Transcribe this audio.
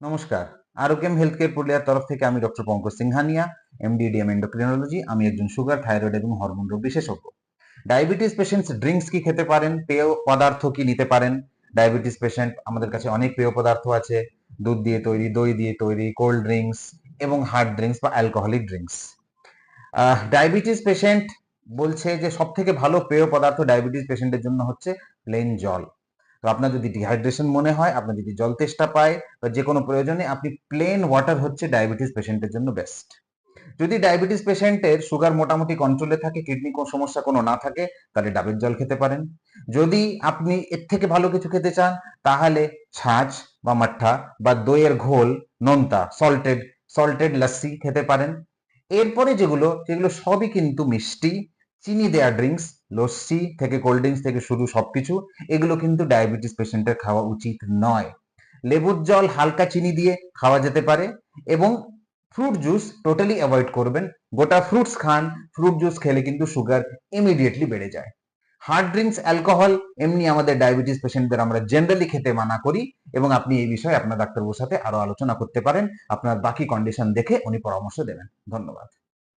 নমস্কার। Arogyam health care পুরুলিয়ার তরফ থেকে আমি doctor Pankaj Singhania MD DM endocrinology আমি একজন সুগার, থাইরয়েড এবং হরমোন রোগ বিশেষজ্ঞ। ডায়াবেটিস পেশেন্টস ড্রিঙ্কস কি খেতে পারেন, পেয় পদার্থ কি নিতে পারেন? ডায়াবেটিস পেশেন্ট আমাদের কাছে অনেক পেয় পদার্থ আছে। দুধ দিয়ে তৈরি, দই দিয়ে তৈরি, কোল্ড ড্রিঙ্কস এবং হার্ড ড্রিঙ্কস বা অ্যালকোহলিক ড্রিঙ্কস। ডায়াবেটিস পেশেন্ট বলছে যে সব থেকে ভালো পেয় পদার্থ ডায়াবেটিস পেশেন্টের জন্য হচ্ছে প্লেন জল তো আপনার যদি ডিহাইড্রেশন মনে হয়, আপনার যদি জল তেষ্টা পায়, বা যে কোনো প্রয়োজনে আপনি প্লেন ওয়াটার হচ্ছে ডায়াবেটিস পেশেন্টের জন্য বেস্ট যদি ডায়াবেটিস পেশেন্টের সুগার মোটামুটি কন্ট্রোলে থাকে কিডনি কোনো সমস্যা কোনো না থাকে, তাহলে ডাবের জল খেতে পারেন। যদি আপনি এর থেকে ভালো কিছু খেতে চান, তাহলে ছাঁচ বা মাঠা বা দইয়ের ঘোল, নোনতা সল্টেড সল্টেড লাস্সি খেতে পারেন। এরপরে যেগুলো সেগুলো সবই কিন্তু মিষ্টি চিনি দেয়া ড্রিঙ্কস লস্যি থেকে কোল্ড ড্রিঙ্কস থেকে শুরু সবকিছু, এগুলো কিন্তু ডায়াবেটিস পেশেন্টের খাওয়া উচিত নয়। লেবুর জল হালকা চিনি দিয়ে খাওয়া যেতে পারে এবং ফ্রুট জুস টোটালি অ্যাভয়েড করবেন। গোটা ফ্রুটস খান ফ্রুট জুস খেলে কিন্তু সুগার ইমিডিয়েটলি বেড়ে যায়। হার্ড ড্রিঙ্কস অ্যালকোহল এমনি আমাদের ডায়াবেটিস পেশেন্টদের আমরা জেনারেলি খেতে মানা করি এবং আপনি এই বিষয়ে আপনার ডাক্তারবাবুর সাথে আরও আলোচনা করতে পারেন। আপনার বাকি কন্ডিশন দেখে উনি পরামর্শ দেবেন। ধন্যবাদ।